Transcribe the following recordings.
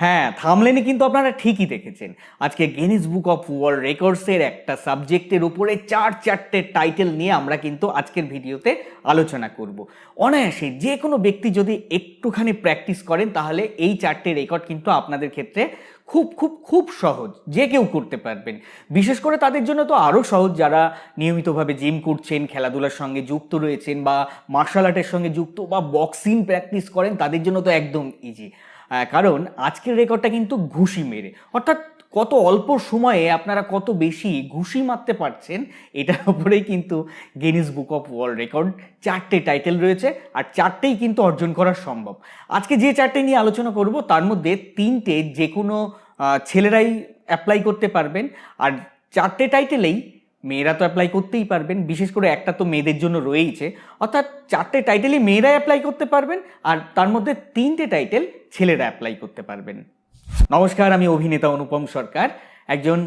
হ্যাঁ থামলেনে কিন্তু আপনারা ঠিকই দেখেছেন। আজকে গিনিস বুক অফ ওয়ার্ল্ড রেকর্ডসের একটা সাবজেক্টের উপরে চার চারটে টাইটেল নিয়ে আমরা কিন্তু আজকের ভিডিওতে আলোচনা করব। অনায়াসে যে কোনো ব্যক্তি যদি একটুখানি প্র্যাকটিস করেন, তাহলে এই চারটে রেকর্ড কিন্তু আপনাদের ক্ষেত্রে খুব খুব খুব সহজ, যে কেউ করতে পারবেন। বিশেষ করে তাদের জন্য তো আরও সহজ, যারা নিয়মিতভাবে জিম করছেন, খেলাধুলার সঙ্গে যুক্ত রয়েছেন বা মার্শাল আর্টের সঙ্গে যুক্ত বা বক্সিং প্র্যাকটিস করেন, তাদের জন্য তো একদম ইজি কারণ আজকের রেকর্ডটা কিন্তু ঘুষি মেরে। অর্থাৎ কত অল্প সময়ে আপনারা কত বেশি ঘুষি মারতে পারছেন, এটার উপরেই কিন্তু Guinness Book of World Record চারটে টাইটেল রয়েছে আর চারটেই কিন্তু অর্জন করা সম্ভব। আজকে যে চারটে নিয়ে আলোচনা করব, তার মধ্যে তিনটে যে কোনো ছেলেরাই অ্যাপ্লাই করতে পারবেন। আর চারটে টাইটেলেই মেয়েরা তো অ্যাপ্লাই করতেই পারবেন, বিশেষ করে একটা তো মেয়েদের জন্য রয়েইছে। অর্থাৎ চারটে টাইটেলই মেয়েরা অ্যাপ্লাই করতে পারবেন, আর তার মধ্যে তিনটে টাইটেল ছেলেরা অ্যাপ্লাই করতে পারবেন। নমস্কার, আমি অভিনেতা অনুপম সরকার, একজন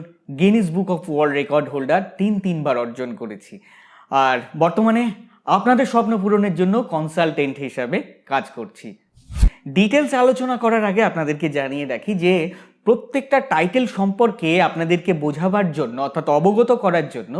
Guinness Book of World Record holder তিন তিনবার অর্জন করেছি। আর বর্তমানে আপনাদের স্বপ্ন পূরণের জন্য কনসালটেন্ট হিসাবে কাজ করছি। ডিটেলস আলোচনা করার আগে আপনাদেরকে জানিয়ে রাখি যে প্রত্যেকটা টাইটেল সম্পর্কে আপনাদেরকে বোঝাবার জন্য, অর্থাৎ অবগত করার জন্য,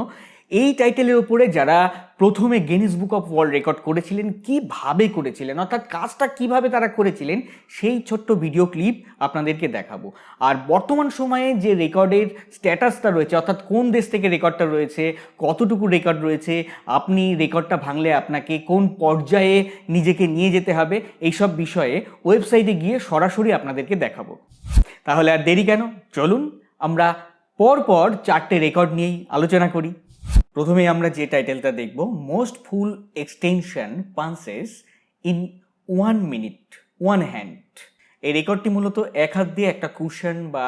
এই টাইটেলের উপরে যারা প্রথমে Guinness Book of World Record করেছিলেন, কীভাবে করেছিলেন, অর্থাৎ কাজটা কীভাবে তারা করেছিলেন, সেই ছোট্ট ভিডিও ক্লিপ আপনাদেরকে দেখাবো। আর বর্তমান সময়ে যে রেকর্ডের স্ট্যাটাসটা রয়েছে, অর্থাৎ কোন দেশ থেকে রেকর্ডটা রয়েছে, কতটুকু রেকর্ড রয়েছে, আপনি রেকর্ডটা ভাঙলে আপনাকে কোন পর্যায়ে নিজেকে নিয়ে যেতে হবে, এইসব বিষয়ে ওয়েবসাইটে গিয়ে সরাসরি আপনাদেরকে দেখাবো। তাহলে আর দেরি কেন? চলুন আমরা পর পর চারটে রেকর্ড নিয়েই আলোচনা করি। প্রথমে আমরা যে টাইটেলটা দেখব most full extension punches in one minute one hand এই রেকর্ডটি মূলত এক হাত দিয়ে একটা কুশন বা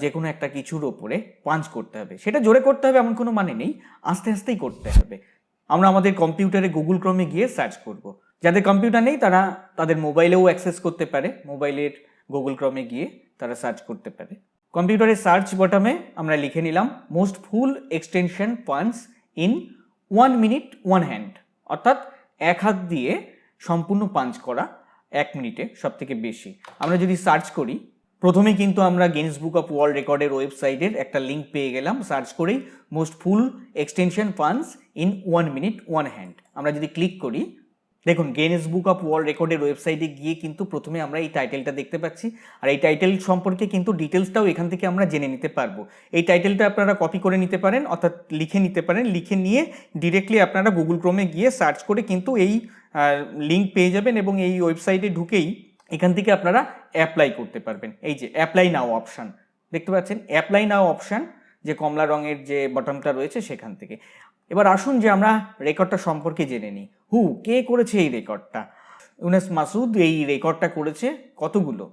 যে কোনো একটা কিছুর ওপরে পাঞ্চ করতে হবে। সেটা জোরে করতে হবে এমন কোনো মানে নেই, আস্তে আস্তেই করতে হবে। আমরা আমাদের কম্পিউটারে গুগল ক্রমে গিয়ে সার্চ করব। যাদের কম্পিউটার নেই তারা তাদের মোবাইলেও অ্যাক্সেস করতে পারে মোবাইলের গুগল ক্রমে গিয়ে। তারা সার্চ করতে পারে। কম্পিউটারের সার্চ বটমে আমরা লিখে নিলাম most full extension punch in one minute one hand অর্থাৎ এক হাত দিয়ে সম্পূর্ণ পাঞ্চ করা এক মিনিটে সব থেকে বেশি। আমরা যদি সার্চ করি, প্রথমে কিন্তু আমরা গিনেস বুক অফ ওয়ার্ল্ড রেকর্ডের ওয়েবসাইটের একটা লিঙ্ক পেয়ে গেলাম সার্চ করেই most full extension punch in one minute one hand আমরা যদি ক্লিক করি দেখুন গেনেস বুক অফ ওয়ার্ল্ড রেকর্ডের ওয়েবসাইটে গিয়ে কিন্তু প্রথমে আমরা এই টাইটেলটা দেখতে পাচ্ছি। আর এই টাইটেল সম্পর্কে কিন্তু ডিটেলসটাও এখান থেকে আমরা জেনে নিতে পারব। এই টাইটেলটা আপনারা কপি করে নিতে পারেন, অর্থাৎ লিখে নিতে পারেন। লিখে নিয়ে ডিরেক্টলি আপনারা গুগল ক্রোমে গিয়ে সার্চ করে কিন্তু এই লিঙ্ক পেয়ে যাবেন এবং এই ওয়েবসাইটে ঢুকেই এখান থেকে আপনারা অ্যাপ্লাই করতে পারবেন। এই যে অ্যাপ্লাই নাও অপশান দেখতে পাচ্ছেন? অ্যাপ্লাই নাও অপশান যে কমলা রঙের যে বটনটা রয়েছে সেখান থেকে। এবার আসুন যে আমরা রেকর্ডটা সম্পর্কে জেনে নিই। হু, কে করেছে এই রেকর্ডটা? ইউনেস মাসুদ এই রেকর্ডটা করেছে কতগুলো?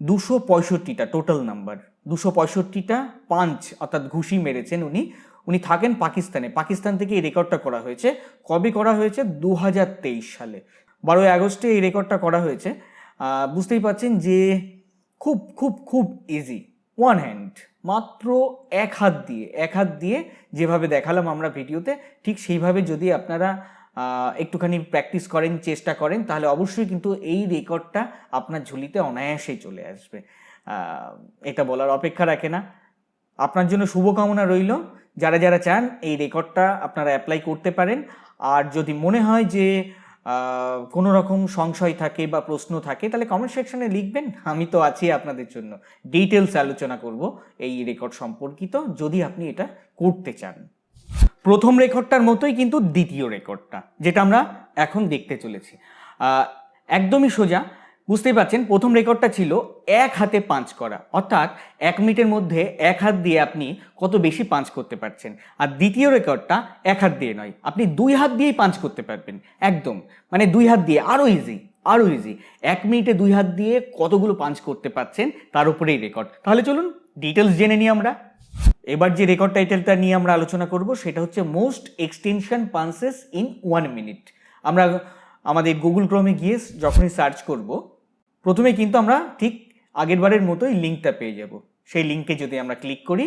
দুশো পঁয়ষট্টিটা টোটাল নাম্বার দুশো পঁয়ষট্টিটা পাঞ্চ অর্থাৎ ঘুষি মেরেছেন উনি। উনি থাকেন পাকিস্তানে। পাকিস্তান থেকে এই রেকর্ডটা করা হয়েছে। কবে করা হয়েছে? দু হাজার তেইশ সালে। বারোই আগস্টে এই রেকর্ডটা করা হয়েছে। বুঝতেই পারছেন যে খুব খুব খুব ইজি ওয়ান হ্যান্ড মাত্র এক হাত দিয়ে, এক হাত দিয়ে যেভাবে দেখালাম আমরা ভিডিওতে, ঠিক সেইভাবে যদি আপনারা একটুখানি প্র্যাকটিস করেন, চেষ্টা করেন, তাহলে অবশ্যই কিন্তু এই রেকর্ডটা আপনার ঝুলিতে অনায়াসেই চলে আসবে। এটা বলার অপেক্ষা রাখে না। আপনার জন্য শুভকামনা রইল। যারা যারা চান, এই রেকর্ডটা আপনারা অ্যাপ্লাই করতে পারেন। আর যদি মনে হয় যে কোনো রকম সংশয় থাকে বা প্রশ্ন থাকে, তাহলে কমেন্ট সেকশনে লিখবেন, আমি তো আছি আপনাদের জন্য। ডিটেলস আলোচনা করব এই রেকর্ড সম্পর্কিত, যদি আপনি এটা করতে চান। প্রথম রেকর্ডটার মতোই কিন্তু দ্বিতীয় রেকর্ডটা যেটা আমরা এখন দেখতে চলেছি। একদমই সোজা বুঝতেই পারছেন, প্রথম রেকর্ডটা ছিল এক হাতে পাঞ্চ করা। অর্থাৎ এক মিনিটের মধ্যে এক হাত দিয়ে আপনি কত বেশি পাঞ্চ করতে পারছেন। আর দ্বিতীয় রেকর্ডটা এক হাত দিয়ে নয়, আপনি দুই হাত দিয়েই পাঞ্চ করতে পারবেন, একদম। মানে দুই হাত দিয়ে আরও ইজি আরও ইজি এক মিনিটে দুই হাত দিয়ে কতগুলো পাঞ্চ করতে পারছেন, তার উপরেই রেকর্ড। তাহলে চলুন ডিটেলস জেনে নিই আমরা। এবার যে রেকর্ড টাইটেলটা নিয়ে আমরা আলোচনা করব, সেটা হচ্ছে most extension punches in one minute আমরা আমাদের গুগল ক্রমে গিয়ে যখনই সার্চ করব প্রথমে কিন্তু আমরা ঠিক আগের বারের মতোই লিঙ্কটা পেয়ে যাব। সেই লিঙ্কে যদি আমরা ক্লিক করি,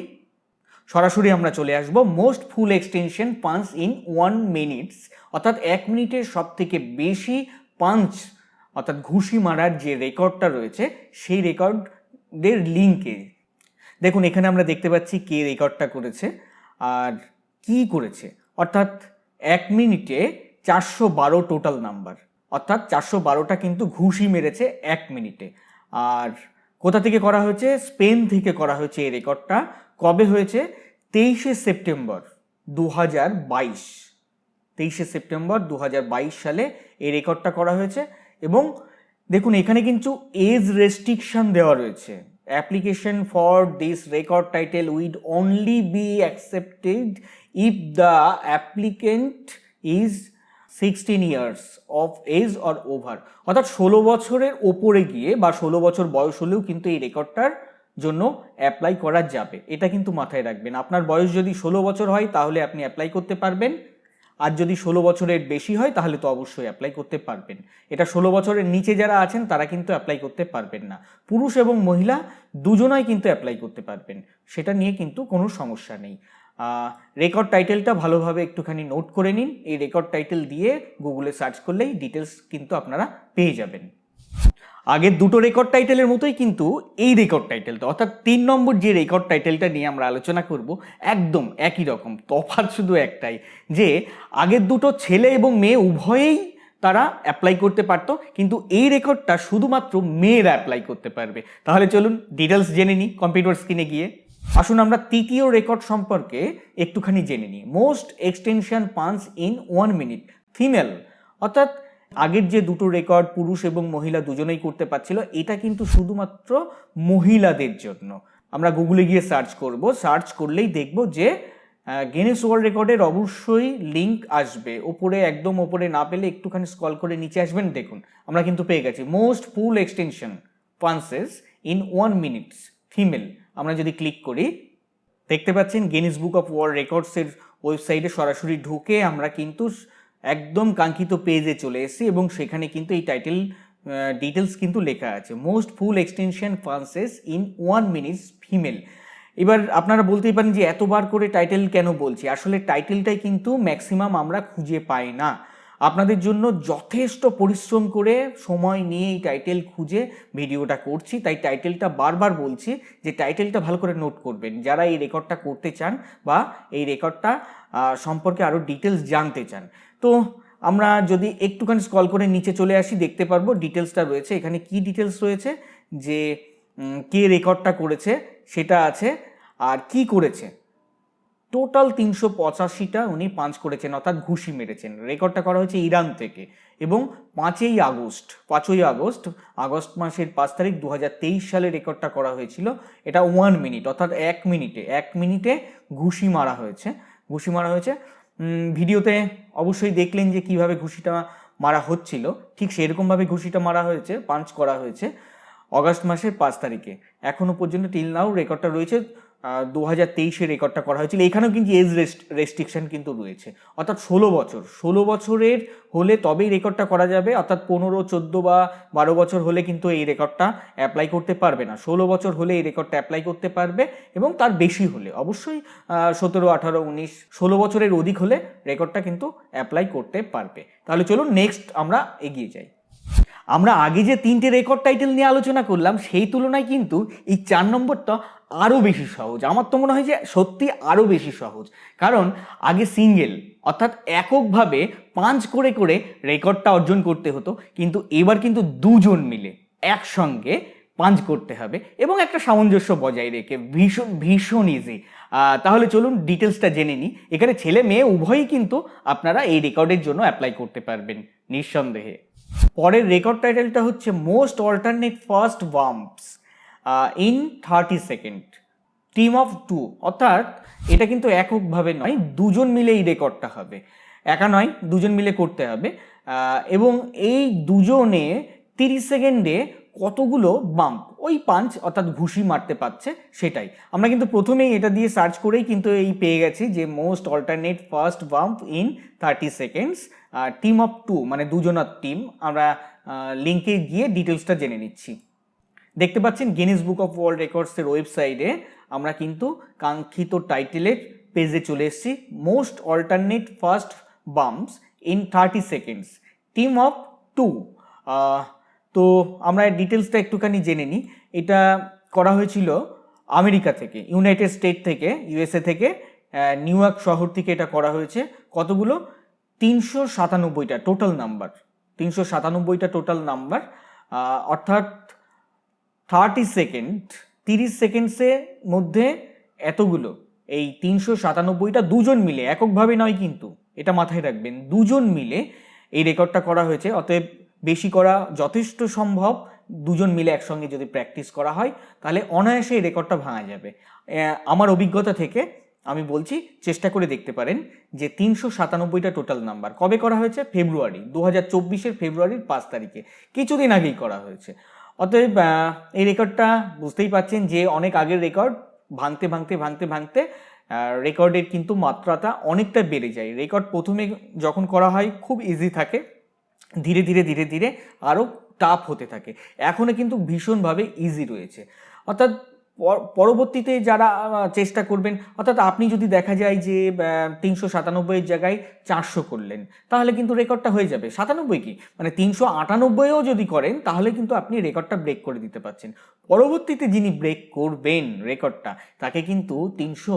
সরাসরি আমরা চলে আসব most full extension punch in one minutes অর্থাৎ এক মিনিটের সব থেকে বেশি পাঞ্চ অর্থাৎ ঘুষি মারার যে রেকর্ডটা রয়েছে, সেই রেকর্ড রেকর্ডের লিঙ্কে দেখুন, এখানে আমরা দেখতে পাচ্ছি কে রেকর্ডটা করেছে আর কি করেছে। অর্থাৎ এক মিনিটে চারশো বারো টোটাল নাম্বার অর্থাৎ চারশো বারোটা কিন্তু ঘুষি মেরেছে এক মিনিটে। আর কোথা থেকে করা হয়েছে? স্পেন থেকে করা হয়েছে এই রেকর্ডটা। কবে হয়েছে? তেইশে সেপ্টেম্বর দু হাজার বাইশ। তেইশে সেপ্টেম্বর দু হাজার বাইশ সালে এই রেকর্ডটা করা হয়েছে। এবং দেখুন, এখানে কিন্তু এজ রেস্ট্রিকশন দেওয়া রয়েছে। Application for this record title will only be accepted if the applicant is sixteen years of age or over অর্থাৎ ষোলো বছরের ওপরে গিয়ে বা ষোলো বছর বয়স হলেও কিন্তু এই রেকর্ডটার জন্য অ্যাপ্লাই করা যাবে। এটা কিন্তু মাথায় রাখবেন। আপনার বয়স যদি ষোলো বছর হয়, তাহলে আপনি অ্যাপ্লাই করতে পারবেন। আর যদি ষোলো বছরের বেশি হয়, তাহলে তো অবশ্যই অ্যাপ্লাই করতে পারবেন। এটা ষোলো বছরের নিচে যারা আছেন, তারা কিন্তু অ্যাপ্লাই করতে পারবেন না। পুরুষ এবং মহিলা দুজনাই কিন্তু অ্যাপ্লাই করতে পারবেন। সেটা নিয়ে কিন্তু কোনো সমস্যা নেই। রেকর্ড টাইটেলটা ভালোভাবে একটুখানি নোট করে নিন। এই রেকর্ড টাইটেল দিয়ে গুগলে সার্চ করলেই ডিটেলস কিন্তু আপনারা পেয়ে যাবেন। আগের দুটো রেকর্ড টাইটেলের মতোই কিন্তু এই রেকর্ড টাইটেলটা অর্থাৎ তিন নম্বর যে রেকর্ড টাইটেলটা নিয়ে আমরা আলোচনা করব, একদম একই রকম, তফাৎ শুধু একটাই, যে আগের দুটো ছেলে এবং মেয়ে উভয়েই তারা অ্যাপ্লাই করতে পারতো, কিন্তু এই রেকর্ডটা শুধুমাত্র মেয়েরা অ্যাপ্লাই করতে পারবে। তাহলে চলুন ডিটেলস জেনে নিই কম্পিউটার স্ক্রিনে গিয়ে। আসুন আমরা তৃতীয় রেকর্ড সম্পর্কে একটুখানি জেনে নিই। Most extension punch in one minute female অর্থাৎ আগের যে দুটো রেকর্ড পুরুষ এবং মহিলা দুজনেই করতে পারছিল, এটা কিন্তু শুধুমাত্র মহিলাদের জন্য। আমরা গুগলে গিয়ে সার্চ করব। সার্চ করলেই দেখব যে গেনেস ওয়ার্ল্ড রেকর্ডের অবশ্যই লিংক আসবে। ওপরে, একদম ওপরে না পেলে একটুখানি স্কল করে নিচে আসবেন, দেখুন। আমরা কিন্তু পেয়ে গেছি। Most full extension punches in one minutes female আমরা যদি ক্লিক করি, দেখতে পাচ্ছেন গিনিস বুক অফ ওয়ার্ল্ড রেকর্ডসের ওয়েবসাইটে সরাসরি ঢুকে আমরা কিন্তু একদম কাঙ্ক্ষিত পেজে চলে এসেছি এবং সেখানে কিন্তু এই টাইটেল ডিটেলস কিন্তু লেখা আছে। Most full extension punches in one minutes female এবার আপনারা বলতেই পারেন যে এতবার করে টাইটেল কেন বলছি? আসলে টাইটেলটাই কিন্তু ম্যাক্সিমাম আমরা খুঁজে পাই না। আপনাদের জন্য যথেষ্ট পরিশ্রম করে সময় নিয়ে এই টাইটেল খুঁজে ভিডিওটা করছি। তাই টাইটেলটা বারবার বলছি যে টাইটেলটা ভালো করে নোট করবেন। যারা এই রেকর্ডটা করতে চান বা এই রেকর্ডটা সম্পর্কে আরও ডিটেলস জানতে চান। তো আমরা যদি একটুখানি স্কল করে নিচে চলে আসি, দেখতে পারব ডিটেলসটা রয়েছে। এখানে কি ডিটেলস রয়েছে? যে কে রেকর্ডটা করেছে, সেটা আছে। আর কি করেছে? টোটাল তিনশো পঁচাশিটা উনি পাঞ্চ করেছেন, অর্থাৎ ঘুষি মেরেছেন। রেকর্ডটা করা হয়েছে ইরান থেকে। এবং পাঁচই আগস্ট পাঁচই আগস্ট আগস্ট মাসের পাঁচ তারিখ দু হাজার তেইশ সালে রেকর্ডটা করা হয়েছিল। এটা ওয়ান মিনিট অর্থাৎ এক মিনিটে এক মিনিটে ঘুষি মারা হয়েছে। ঘুষি মারা হয়েছে। ভিডিওতে অবশ্যই দেখলেন যে কীভাবে ঘুষিটা মারা হচ্ছিল। ঠিক সেরকমভাবে ঘুষিটা মারা হয়েছে পাঞ্চ করা হয়েছে অগাস্ট মাসের পাঁচ তারিখে। এখনও পর্যন্ত টিল নাও রেকর্ডটা রয়েছে। দু হাজার তেইশে রেকর্ডটা করা হয়েছিল। এখানেও কিন্তু এজ রেস্ট রেস্ট্রিকশন কিন্তু রয়েছে। অর্থাৎ ষোলো বছর। ষোলো বছরের হলে তবেই রেকর্ডটা করা যাবে। অর্থাৎ পনেরো, চোদ্দ বা বারো বছর হলে কিন্তু এই রেকর্ডটা অ্যাপ্লাই করতে পারবে না। ষোলো বছর হলে এই রেকর্ডটা অ্যাপ্লাই করতে পারবে এবং তার বেশি হলে। অবশ্যই সতেরো, আঠারো, উনিশ, ষোলো বছরের অধিক হলে রেকর্ডটা কিন্তু অ্যাপ্লাই করতে পারবে। তাহলে চলুন নেক্সট আমরা এগিয়ে যাই। আমরা আগে যে তিনটে রেকর্ড টাইটেল নিয়ে আলোচনা করলাম, সেই তুলনায় কিন্তু এই চার নম্বরটা আরও বেশি সহজ। আমার তো মনে হয় যে সত্যি আরও বেশি সহজ। কারণ আগে সিঙ্গেল অর্থাৎ এককভাবে পাঁচ করে করে রেকর্ডটা অর্জন করতে হতো, কিন্তু এবার কিন্তু দুজন মিলে একসঙ্গে পাঞ্চ করতে হবে এবং একটা সামঞ্জস্য বজায় রেখে, ভীষণ ভীষণ ইজি তাহলে চলুন ডিটেলসটা জেনে নিই। এখানে ছেলে মেয়ে উভয়ই কিন্তু আপনারা এই রেকর্ডের জন্য অ্যাপ্লাই করতে পারবেন, নিঃসন্দেহে। পরের রেকর্ড টাইটেলটা হচ্ছে most alternate fist bumps in thirty second team of two অর্থাৎ এটা কিন্তু এককভাবে নয়, দুজন মিলে এই রেকর্ডটা হবে। একা নয়, দুজন মিলে করতে হবে এবং এই দুজনে তিরিশ সেকেন্ডে কতগুলো বাম্প ওই পাঞ্চ অর্থাৎ ঘুষি মারতে পারছে সেটাই। আমরা কিন্তু প্রথমেই এটা দিয়ে সার্চ করেই কিন্তু এই পেয়ে গেছি যে most alternate fist bump in thirty seconds team of two মানে দুজনার টিম আমরা লিঙ্কে গিয়ে ডিটেলসটা জেনে নিচ্ছি। দেখতে পাচ্ছেন গিনিস বুক অফ ওয়ার্ল্ড রেকর্ডসের ওয়েবসাইটে আমরা কিন্তু কাঙ্ক্ষিত টাইটেলের পেজে চলে এসেছি। Most alternate fist bumps in thirty seconds team of two তো আমরা ডিটেলসটা একটুখানি জেনে নিই। এটা করা হয়েছিল আমেরিকা থেকে ইউনাইটেড স্টেট থেকে ইউএসএ থেকে নিউ ইয়র্ক শহর থেকে এটা করা হয়েছে। কতগুলো? তিনশো সাতানব্বইটা টোটাল নাম্বার তিনশো সাতানব্বইটা টোটাল নাম্বার অর্থাৎ থার্টি সেকেন্ড তিরিশ সেকেন্ডসের মধ্যে এতগুলো। এই তিনশো সাতানব্বইটা দুজন মিলে, এককভাবে নয় কিন্তু, এটা মাথায় রাখবেন, দুজন মিলে এই রেকর্ডটা করা হয়েছে। অতএব বেশি করা যথেষ্ট সম্ভব। দুজন মিলে একসঙ্গে যদি প্র্যাকটিস করা হয়, তাহলে অনায়াসে এই রেকর্ডটা ভাঙা যাবে। আমার অভিজ্ঞতা থেকে আমি বলছি, চেষ্টা করে দেখতে পারেন যে তিনশো সাতানব্বইটা টোটাল নাম্বার কবে করা হয়েছে? ফেব্রুয়ারি দু হাজার চব্বিশের ফেব্রুয়ারির পাঁচ তারিখে। কিছুদিন আগেই করা হয়েছে। অতএব এই রেকর্ডটা বুঝতেই পাচ্ছেন যে অনেক আগের রেকর্ড ভাঙতে ভাঙতে ভাঙতে ভাঙতে রেকর্ডের কিন্তু মাত্রাটা অনেকটা বেড়ে যায়। রেকর্ড প্রথমে যখন করা হয়, খুব ইজি থাকে। ধীরে ধীরে ধীরে ধীরে আরও টাফ হতে থাকে। এখনও কিন্তু ভীষণভাবে ইজি রয়েছে। অর্থাৎ পরবর্তীতে যারা চেষ্টা করবেন, অর্থাৎ আপনি যদি দেখা যায় যে তিনশো সাতানব্বইয়ের জায়গায় চারশো করলেন, তাহলে কিন্তু রেকর্ডটা হয়ে যাবে। সাতানব্বই কি? মানে তিনশো আটানব্বইও যদি করেন, তাহলে কিন্তু আপনি রেকর্ডটা ব্রেক করে দিতে পারছেন। পরবর্তীতে যিনি ব্রেক করবেন রেকর্ডটা, তাকে কিন্তু তিনশো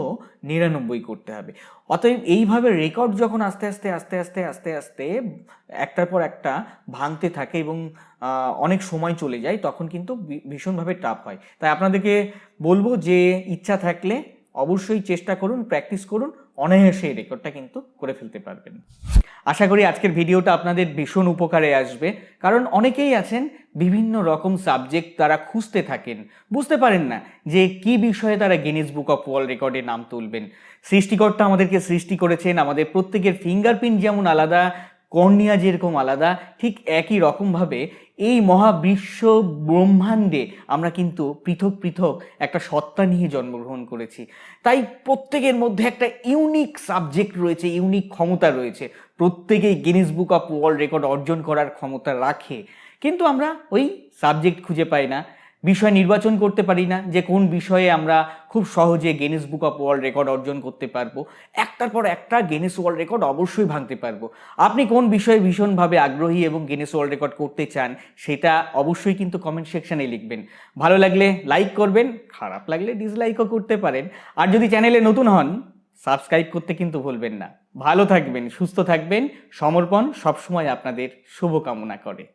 নিরানব্বই করতে হবে। অতএব এইভাবে রেকর্ড যখন আস্তে আস্তে আস্তে আস্তে আস্তে আস্তে, একটার পর একটা ভাঙতে থাকে এবং অনেক সময় চলে যায়, তখন কিন্তু ভীষণভাবে টাফ হয়। তাই আপনাদেরকে বলব যে, ইচ্ছা থাকলে অবশ্যই চেষ্টা করুন প্র্যাকটিস করুন, অনায়াসে রেকর্ডটা কিন্তু করে ফেলতে পারবেন। আশা করি আজকের ভিডিওটা আপনাদের ভীষণ উপকারে আসবে। কারণ অনেকেই আছেন, বিভিন্ন রকম সাবজেক্ট তারা খুঁজতে থাকেন। বুঝতে পারেন না যে, কি বিষয়ে তারা গিনিস বুক অফ ওয়ার্ল্ড রেকর্ডে নাম তুলবেন। সৃষ্টিকর্তা আমাদেরকে সৃষ্টি করেছেন, আমাদের প্রত্যেকের ফিঙ্গারপ্রিন্ট যেমন আলাদা কর্নিয়া যেরকম আলাদা, ঠিক একই রকমভাবে এই মহাবিশ্ব ব্রহ্মাণ্ডে আমরা কিন্তু পৃথক পৃথক একটা সত্তা নিয়ে জন্মগ্রহণ করেছি। তাই প্রত্যেকের মধ্যে একটা ইউনিক সাবজেক্ট রয়েছে ইউনিক ক্ষমতা রয়েছে। প্রত্যেকেই Guinness Book of World Record অর্জন করার ক্ষমতা রাখে। কিন্তু আমরা ওই সাবজেক্ট খুঁজে পাই না। বিষয় নির্বাচন করতে পারি না, যে কোন বিষয়ে আমরা খুব সহজে Guinness Book of World Record অর্জন করতে পারব, একটার পর একটা গিনিস ওয়ার্ল্ড রেকর্ড অবশ্যই ভাঙতে পারব। আপনি কোন বিষয়ে ভীষণভাবে আগ্রহী এবং গিনিস ওয়ার্ল্ড রেকর্ড করতে চান, সেটা অবশ্যই কিন্তু কমেন্ট সেকশানে লিখবেন। ভালো লাগলে লাইক করবেন, খারাপ লাগলে ডিসলাইকও করতে পারেন। আর যদি চ্যানেলে নতুন হন সাবস্ক্রাইব করতে কিন্তু ভুলবেন না। ভালো থাকবেন, সুস্থ থাকবেন, সমর্পণ সবসময় আপনাদের শুভকামনা করে।